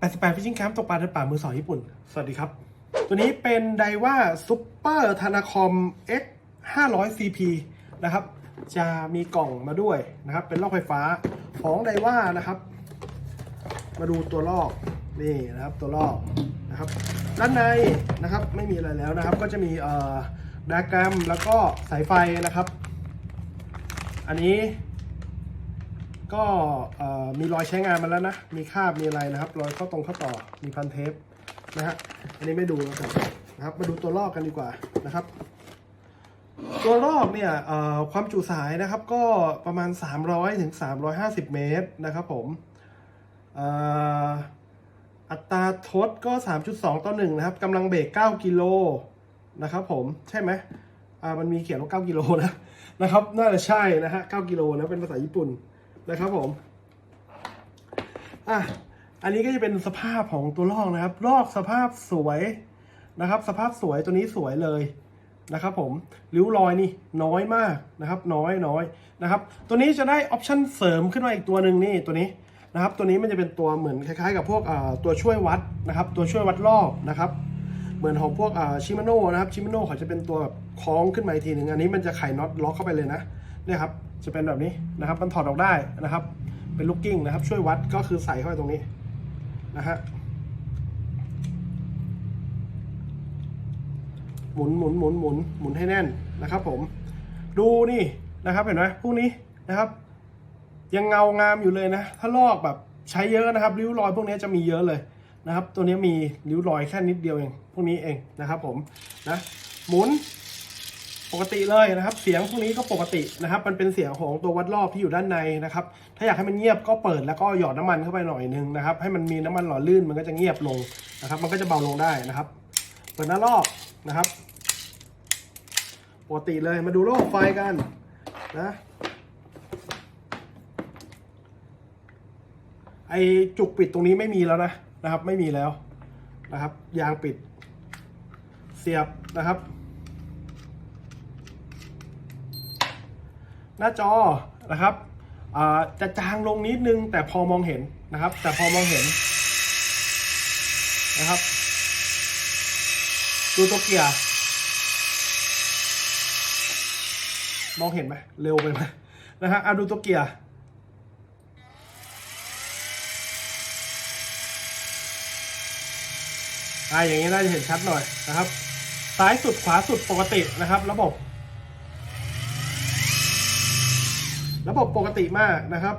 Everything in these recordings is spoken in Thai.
88 Fishing Camp ตกปลาในป่ามือสองญี่ปุ่น สวัสดีครับ ตัวนี้เป็นไดว่าซุปเปอร์ธนาคอม X 500 CP นะครับ จะมีกล่องมาด้วยนะครับ เป็นลอกไฟฟ้าของไดว่านะครับ มาดูตัวลอกนี่นะครับตัวลอกนะครับ ด้านในนะครับไม่มีอะไรแล้วนะครับ ก็จะมีเอ่อดากรมแล้วก็สายไฟนะครับ อันนี้ ก็มีรอยใช้งานมาแล้วนะ มีคราบมีอะไรนะครับ รอยเข้าตรงเข้าต่อมีพันเทปนะฮะอันนี้ไม่ดูแล้วกันนะครับ มาดูตัวลอกกันดีกว่านะครับ ตัวลอกเนี่ยความจุสายนะครับ ก็ประมาณ 300ถึง350 เมตรนะครับผมอัตราทดก็ 3.2 ต่อ1นะครับกำลังเบรก9กิโลนะครับผมใช่ไหมอ่ามันมีเขียนว่า 9 กิโลนะนะครับ น่าจะใช่นะฮะ 9 กิโลนะ เป็นภาษาญี่ปุ่น นะครับผมอะอันนี้ก็จะเป็นสภาพของตัวลอกนะครับ ลอกสภาพสวยนะครับ สภาพสวยตัวนี้สวยเลยนะครับผมริ้วรอยนี่น้อยมากนะครับ น้อยน้อยนะครับ ตัวนี้จะได้ออปชั่นเสริมขึ้นมาอีกตัวหนึ่งนี่ตัวนี้นะครับ ตัวนี้มันจะเป็นตัวเหมือนคล้ายๆ กับพวกตัวช่วยวัดนะครับ ตัวช่วยวัดลอกนะครับ เหมือนของพวกชิมาโน่นะครับชิมาโน่เขาจะเป็นตัวแบบคล้องขึ้นมาอีกทีหนึ่งอันนี้มันจะไขน็อตล็อกเข้าไปเลยนะเนี่ยครับ จะเป็นแบบนี้นะครับ มันถอดออกได้นะครับ เป็นลูกกิ้งนะครับ ช่วยวัดก็คือใส่เข้าไปตรงนี้นะฮะหมุนหมุนหมุนหมุนหมุนให้แน่นนะครับ ผม ดูนี่นะครับเห็นไหมพวกนี้นะครับ ยังเงางามอยู่เลยนะ ถ้าลอกแบบใช้เยอะนะครับ ริ้วรอยพวกนี้จะมีเยอะเลยนะครับ ตัวนี้มีริ้วรอยแค่นิดเดียวเอง พวกนี้เองนะครับ ผมนะหมุน ปกติเลยนะครับ เสียงพวกนี้ก็ปกตินะครับ มันเป็นเสียงของตัววัดรอบที่อยู่ด้านในนะครับ ถ้าอยากให้มันเงียบก็เปิดแล้วก็หยอดน้ำมันเข้าไปหน่อยนึงนะครับ ให้มันมีน้ำมันหล่อลื่นมันก็จะเงียบลงนะครับ มันก็จะเบาลงได้นะครับ เปิดหน้าลอกนะครับ ปกติเลยมาดูโลกไฟกันนะไอจุกปิดตรงนี้ไม่มีแล้วนะนะครับ ไม่มีแล้วนะครับ ยางปิด เสียบนะครับ หน้าจอนะครับจะจางลงนิดนึงแต่พอมองเห็นนะครับ แต่พอมองเห็นนะครับ ดูตัวเกียร์มองเห็นไหมเร็วไปไหมนะฮะเอาดูตัวเกียร์อ่าอย่างนี้น่าจะเห็นชัดหน่อยนะครับ ซ้ายสุดขวาสุดปกตินะครับ ระบบ ระบบปกติมากนะครับ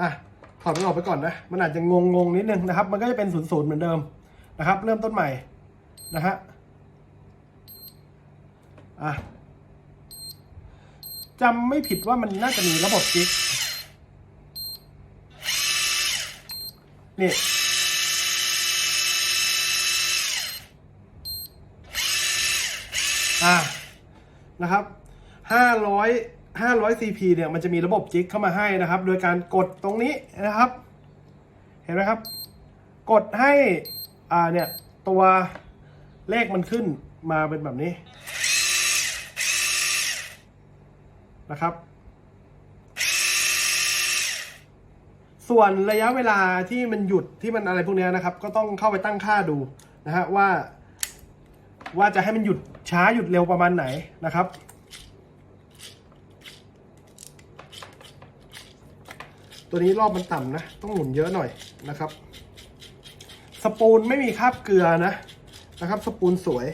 อะถอดมันออกไปก่อนนะ มันอาจจะงงงนิดนึงนะครับ มันก็จะเป็นศูนย์ศูนย์เหมือนเดิมนะครับ เริ่มต้นใหม่นะฮะอะจำไม่ผิดว่ามันน่าจะมีระบบจิ๊กนี่อ่า นะครับห้าร้อยห้าร้อย CP เนี่ยมันจะมีระบบจิกเข้ามาให้นะครับ โดยการกดตรงนี้นะครับ เห็นไหมครับ กดให้อ่าเนี่ยตัวเลขมันขึ้นมาเป็นแบบนี้นะครับ ส่วนระยะเวลาที่มันหยุดที่มันอะไรพวกเนี้ยนะครับ ก็ต้องเข้าไปตั้งค่าดูนะฮะว่า ว่าจะให้มันหยุด ช้าหยุดเร็วประมาณไหนนะครับ ตัวนี้รอบมันต่ำนะ ต้องหมุนเยอะหน่อยนะครับ สปูลไม่มีคราบเกลือนะนะครับ สปูลสวย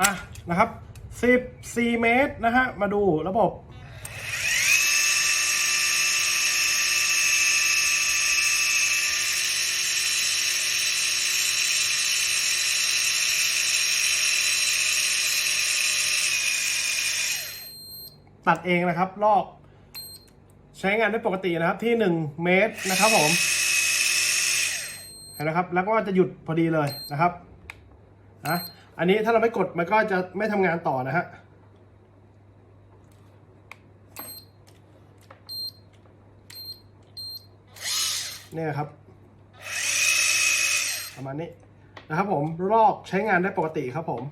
อะนะครับ14เมตรนะฮะ มาดูระบบตัดเองนะครับลอกใช้งานได้ปกตินะครับที่ 1 เมตรนะครับผมเห็นไหมครับ แล้วก็จะหยุดพอดีเลยนะครับนะ อันนี้ถ้าเราไม่กดมันก็จะไม่ทำงานต่อนะฮะเนี่ยครับ ประมาณนี้นะครับผมลอกใช้งานได้ปกติครับผม